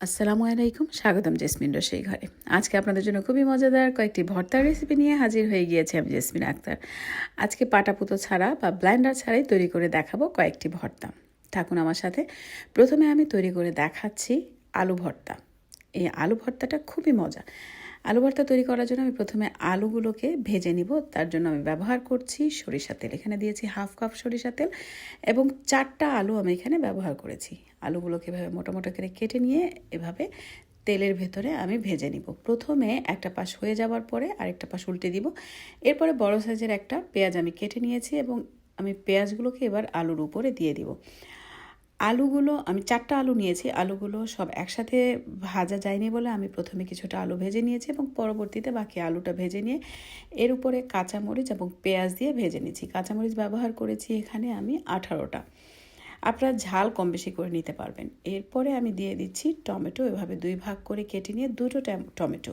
আসসালামু আলাইকুম, স্বাগতম জেসমিন রসেই ঘরে। আজকে আপনাদের জন্য খুবই মজাদার কয়েকটি ভর্তার রেসিপি নিয়ে হাজির হয়ে গিয়েছে আমি জেসমিন আক্তার। আজকে পাটাপুতো ছাড়া বা ব্লাইন্ডার ছাড়াই তৈরি করে দেখাবো কয়েকটি ভর্তা। থাকুন আমার সাথে। প্রথমে আমি তৈরি করে দেখাচ্ছি আলু ভর্তা। এই আলু ভর্তাটা খুবই মজা। আলু ভর্তা তৈরি করার জন্য আমি প্রথমে আলুগুলোকে ভেজে নিব। তার জন্য আমি ব্যবহার করছি সরিষা তেল। এখানে দিয়েছি হাফ কাপ সরিষা তেল এবং চারটা আলু আমি এখানে ব্যবহার করেছি। আলুগুলোকে এভাবে মোটা করে কেটে নিয়ে এভাবে তেলের ভেতরে আমি ভেজে নিব। প্রথমে একটা পাশ হয়ে যাওয়ার পরে আরেকটা পাশ উল্টে দিব। এরপরে বড় সাইজের একটা পেঁয়াজ আমি কেটে নিয়েছি এবং আমি পেঁয়াজগুলোকে এবার আলুর উপরে দিয়ে দিব। আলুগুলো, আমি চারটা আলু নিয়েছি, আলুগুলো সব একসাথে ভাজা যায়নি বলে আমি প্রথমে কিছুটা আলু ভেজে নিয়েছি এবং পরবর্তীতে বাকি আলুটা ভেজে নিয়ে এর উপরে কাঁচামরিচ এবং পেঁয়াজ দিয়ে ভেজে নিয়েছি। কাঁচামরিচ ব্যবহার করেছি এখানে আমি আঠারোটা। আপনারা ঝাল কম বেশি করে নিতে পারবেন। এরপরে আমি দিয়ে দিচ্ছি টমেটো, এভাবে দুই ভাগ করে কেটে নিয়ে দুটো টমেটো।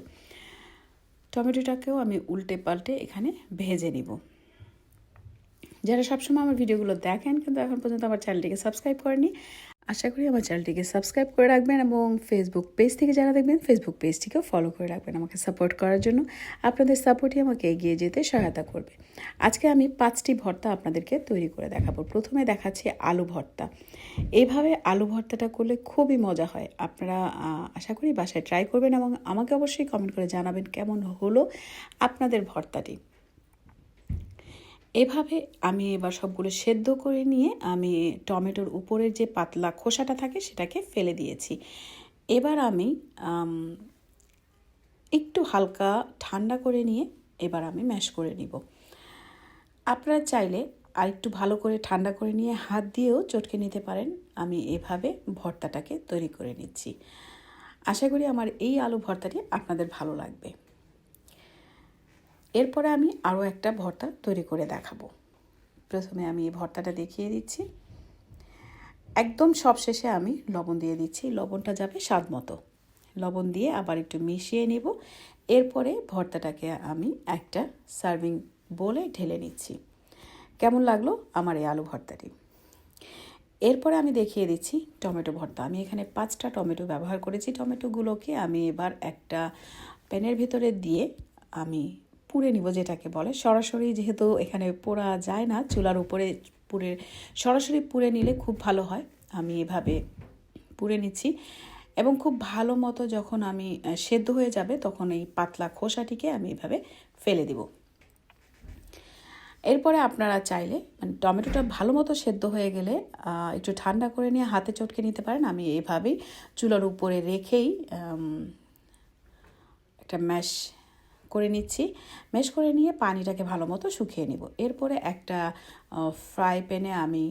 টমেটোটাকেও আমি উল্টে পাল্টে এখানে ভেজে নিব। যারা সবসময় আমার ভিডিওগুলো দেখেন কিন্তু এখন পর্যন্ত আমার চ্যানেলটিকে সাবস্ক্রাইব করেনি, আশা করি আমার চ্যানেলটিকে সাবস্ক্রাইব করে রাখবেন এবং ফেসবুক পেজ থেকে যারা দেখবেন ফেসবুক পেজটিকেও ফলো করে রাখবেন আমাকে সাপোর্ট করার জন্য। আপনাদের সাপোর্টই আমাকে এগিয়ে যেতে সহায়তা করবে। আজকে আমি পাঁচটি ভর্তা আপনাদেরকে তৈরি করে দেখাবো। প্রথমে দেখাচ্ছি আলু ভর্তা। এইভাবে আলু ভর্তাটা করলে খুবই মজা হয়। আপনারা আশা করি বাসায় ট্রাই করবেন এবং আমাকে অবশ্যই কমেন্ট করে জানাবেন কেমন হলো আপনাদের ভর্তাটি। এভাবে আমি এবার সবগুলো সেদ্ধ করে নিয়ে আমি টমেটোর উপরের যে পাতলা খোসাটা থাকে সেটাকে ফেলে দিয়েছি। এবার আমি একটু হালকা ঠান্ডা করে নিয়ে এবার আমি ম্যাশ করে নিব। আপনারা চাইলে আর একটু ভালো করে ঠান্ডা করে নিয়ে হাত দিয়েও চটকে নিতে পারেন। আমি এভাবে ভর্তাটাকে তৈরি করে নিচ্ছি। আশা করি আমার এই আলু ভর্তাটি আপনাদের ভালো লাগবে। এরপরে আমি আরও একটা ভর্তা তৈরি করে দেখাবো। প্রথমে আমি এই ভর্তাটা দেখিয়ে দিচ্ছি। একদম সবশেষে আমি লবণ দিয়ে দিচ্ছি। লবণটা যাবে স্বাদ মতো। লবণ দিয়ে আবার একটু মিশিয়ে নেব। এরপরে ভর্তাটাকে আমি একটা সার্ভিং বলে ঢেলে নিচ্ছি। কেমন লাগল আমার এই আলু ভর্তাটি? এরপরে আমি দেখিয়ে দিচ্ছি টমেটো ভর্তা। আমি এখানে পাঁচটা টমেটো ব্যবহার করেছি। টমেটোগুলোকে আমি এবার একটা প্যানের ভিতরে দিয়ে আমি পুড়ে নিব যেটাকে বলে। সরাসরি যেহেতু এখানে পোড়া যায় না, চুলার উপরে পুড়ে, সরাসরি পুড়ে নিলে খুব ভালো হয়। আমি এভাবে পুড়ে নিচ্ছি। এবং খুব ভালো মতো যখন আমি সেদ্ধ হয়ে যাবে তখন এই পাতলা খোসাটিকে আমি এভাবে ফেলে দিব। এরপরে আপনারা চাইলে মানে টমেটোটা ভালো মতো সেদ্ধ হয়ে গেলে একটু ঠান্ডা করে নিয়ে হাতে চটকে নিতে পারেন। আমি এভাবেই চুলার উপরে রেখেই একটা ম্যাশ করে নিচ্ছি। মেশ করে নিয়ে পানিটাকে ভালো মতো শুকিয়ে নিব। এরপরে একটা ফ্রাই প্যানে আমি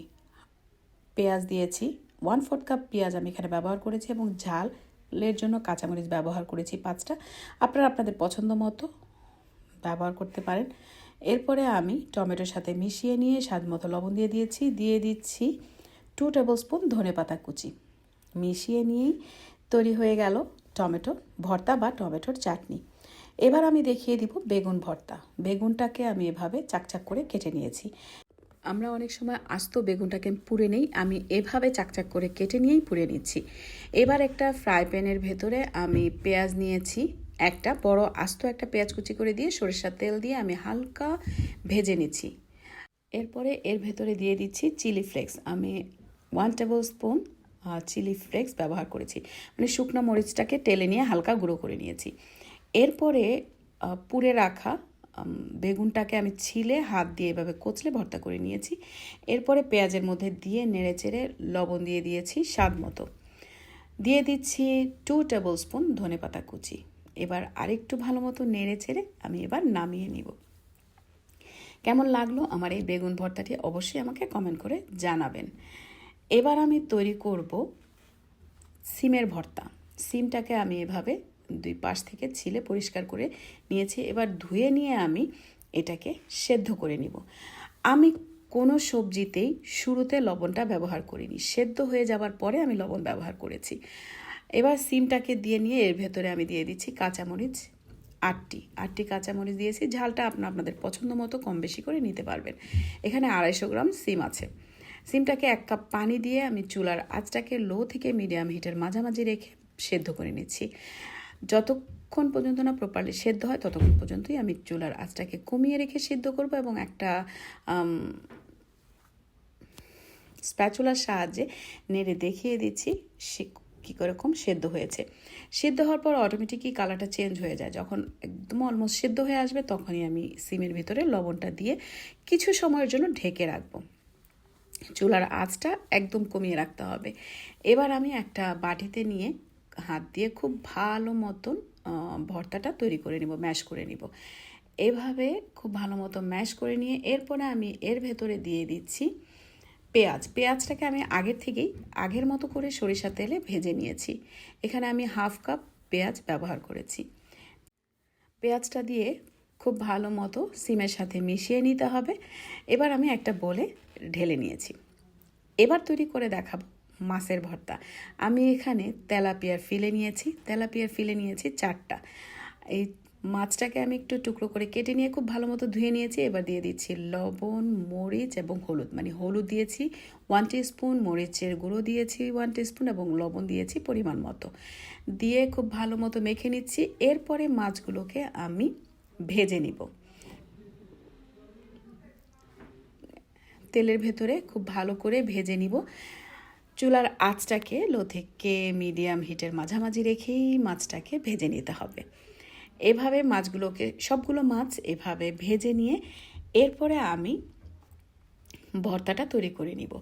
পেঁয়াজ দিয়েছি। ওয়ান ফোর্থ কাপ পেঁয়াজ আমি এখানে ব্যবহার করেছি এবং ঝালের জন্য কাঁচামরিচ ব্যবহার করেছি পাঁচটা। আপনারা আপনাদের পছন্দ মতো ব্যবহার করতে পারেন। এরপরে আমি টমেটোর সাথে মিশিয়ে নিয়ে স্বাদ মতো লবণ দিয়ে দিয়েছি। দিয়ে দিচ্ছি টু টেবিল স্পুন ধনে পাতা কুচি। মিশিয়ে নিয়েই তৈরি হয়ে গেল টমেটো, ভর্তা বা টমেটোর চাটনি। এবার আমি দেখিয়ে দিব বেগুন ভর্তা। বেগুনটাকে আমি এভাবে চাকচাক করে কেটে নিয়েছি। আমরা অনেক সময় আস্ত বেগুনটাকে পুড়ে নেই, আমি এভাবে চাকচাক করে কেটে নিয়েই পুড়ে নিচ্ছি। এবার একটা ফ্রাই প্যানের ভেতরে আমি পেঁয়াজ নিয়েছি, একটা বড় আস্ত একটা পেঁয়াজ কুচি করে দিয়ে সরিষার তেল দিয়ে আমি হালকা ভেজে নিচ্ছি। এরপরে এর ভেতরে দিয়ে দিচ্ছি চিলি ফ্লেক্স। আমি one tablespoon chilli flakes ব্যবহার করেছি। মানে শুকনো মরিচটাকে টেলে নিয়ে হালকা গুঁড়ো করে নিয়েছি। এরপরে পুড়ে রাখা বেগুনটাকে আমি ছিলে, হাত দিয়ে এভাবে কচলে ভর্তা করে নিয়েছি। এরপরে পেঁয়াজের মধ্যে দিয়ে নেড়ে চেড়ে লবণ দিয়ে দিয়েছি স্বাদ মতো। দিয়ে দিচ্ছি টু টেবিল স্পুন ধনে পাতা কুচি। এবার আরেকটু ভালো মতো নেড়ে চেড়ে আমি এবার নামিয়ে নিব। কেমন লাগল আমার এই বেগুন ভর্তাটি অবশ্যই আমাকে কমেন্ট করে জানাবেন। এবার আমি তৈরি করব সিমের ভর্তা। সিমটাকে আমি এভাবে দুই পাশ থেকে ছিলে পরিষ্কার করে নিয়েছি। এবার ধুয়ে নিয়ে আমি এটাকে সেদ্ধ করে নিব। আমি কোনো সবজিতেই শুরুতে লবণটা ব্যবহার করিনি। সেদ্ধ হয়ে যাবার পরে আমি লবণ ব্যবহার করেছি। এবার সিমটাকে দিয়ে নিয়ে এর ভেতরে আমি দিয়ে দিচ্ছি কাঁচামরিচ আটটি। আটটি কাঁচামরিচ দিয়েছি। ঝালটা আপনার আপনাদের পছন্দ মতো কম বেশি করে নিতে পারবেন। এখানে আড়াইশো গ্রাম সিম আছে। সিমটাকে এক কাপ পানি দিয়ে আমি চুলার আঁচটাকে লো থেকে মিডিয়াম হিটের মাঝামাঝি রেখে সেদ্ধ করে নিচ্ছি। যতক্ষণ পর্যন্ত না প্রপারলি সেদ্ধ হয়, ততক্ষণ পর্যন্তই আমি চুলার আঁচটাকে কমিয়ে রেখে সিদ্ধ করব এবং একটা স্প্যাচুলার সাহায্যে নেড়ে দেখিয়ে দিচ্ছি সে কী রকম সেদ্ধ হয়েছে। সেদ্ধ হওয়ার পর অটোমেটিকই কালারটা চেঞ্জ হয়ে যায়। যখন একদম অলমোস্ট সেদ্ধ হয়ে আসবে, তখনই আমি সিমের ভিতরে লবণটা দিয়ে কিছু সময়ের জন্য ঢেকে রাখব। চুলার আঁচটা একদম কমিয়ে রাখতে হবে। এবার আমি একটা বাটিতে নিয়ে হাত দিয়ে খুব ভালো মতন ভর্তাটা তৈরি করে নিব ম্যাশ করে নিব। এভাবে খুব ভালো মতো ম্যাশ করে নিয়ে এরপরে আমি এর ভেতরে দিয়ে দিচ্ছি পেঁয়াজ। পেঁয়াজটাকে আমি আগের থেকেই, আগের মতো করে সরিষা তেলে ভেজে নিয়েছি। এখানে আমি হাফ কাপ পেঁয়াজ ব্যবহার করেছি। পেঁয়াজটা দিয়ে খুব ভালো মতো সিমের সাথে মিশিয়ে নিতে হবে। এবার আমি একটা বলে ঢেলে নিয়েছি। এবার তৈরি করে দেখাবো মাছের ভর্তা। আমি এখানে তেলাপিয়ার ফিলে নিয়েছি, তেলাপিয়ার ফিলে নিয়েছি চারটা। এই মাছটাকে আমি একটু টুকরো করে কেটে নিয়ে খুব ভালো মতো ধুয়ে নিয়েছি, এবার দিয়ে দিচ্ছি লবণ, মরিচ এবং হলুদ। মানে হলুদ দিয়েছি ওয়ান স্পুন মরিচের গুঁড়ো দিয়েছি ওয়ান স্পুন এবং লবণ দিয়েছি পরিমাণ মতো। দিয়ে খুব ভালো মতো মেখে নিচ্ছি, এরপরে মাছগুলোকে আমি ভেজে নিব। তেলের ভেতরে খুব ভালো করে ভেজে নিব। চুলার আঁচটাকে লো থেকে মিডিয়াম হিটের মাঝামাঝি রেখেই মাছটাকে ভেজে নিতে হবে। এভাবে মাছগুলোকে, সবগুলো মাছ এভাবে ভেজে নিয়ে এরপরে আমি ভর্তাটা তৈরি করে নিব।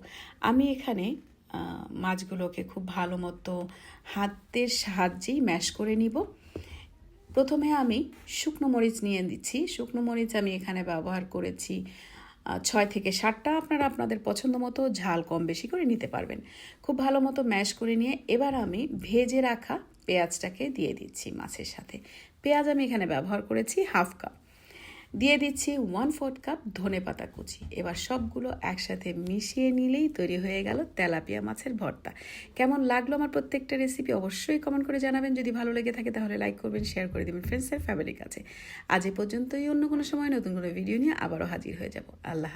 আমি এখানে মাছগুলোকে খুব ভালো মতো হাতের সাহায্যেই ম্যাশ করে নিব। প্রথমে আমি শুকনো মরিচ নিয়ে দিচ্ছি। শুকনো মরিচ আমি এখানে ব্যবহার করেছি ছয় থেকে সাতটা আপনারা আপনাদের পছন্দ মতো ঝাল কম বেশি করে নিতে পারবেন। খুব ভালো মতো ম্যাশ করে নিয়ে এবার আমি ভেজে রাখা পেঁয়াজটাকে দিয়ে দিচ্ছি মাছের সাথে। পেঁয়াজ আমি এখানে ব্যবহার করেছি হাফ কাপ। দিয়ে দিচ্ছি ওয়ান ফোর্থ কাপ ধনে পাতা কুচি। এবার সবগুলো একসাথে মিশিয়ে নিলেই তৈরি হয়ে গেল তেলাপিয়া মাছের ভর্তা। কেমন লাগল আমার প্রত্যেকটা রেসিপি অবশ্যই কমেন্ট করে জানাবেন। যদি ভালো লেগে থাকে তাহলে লাইক করবেন শেয়ার করে দেবেন ফ্রেন্ডসের ফ্যামিলির কাছে। আজ এ পর্যন্তই, অন্য কোনো সময় নতুন কোনো ভিডিও নিয়ে আবারও হাজির হয়ে যাব। আল্লাহ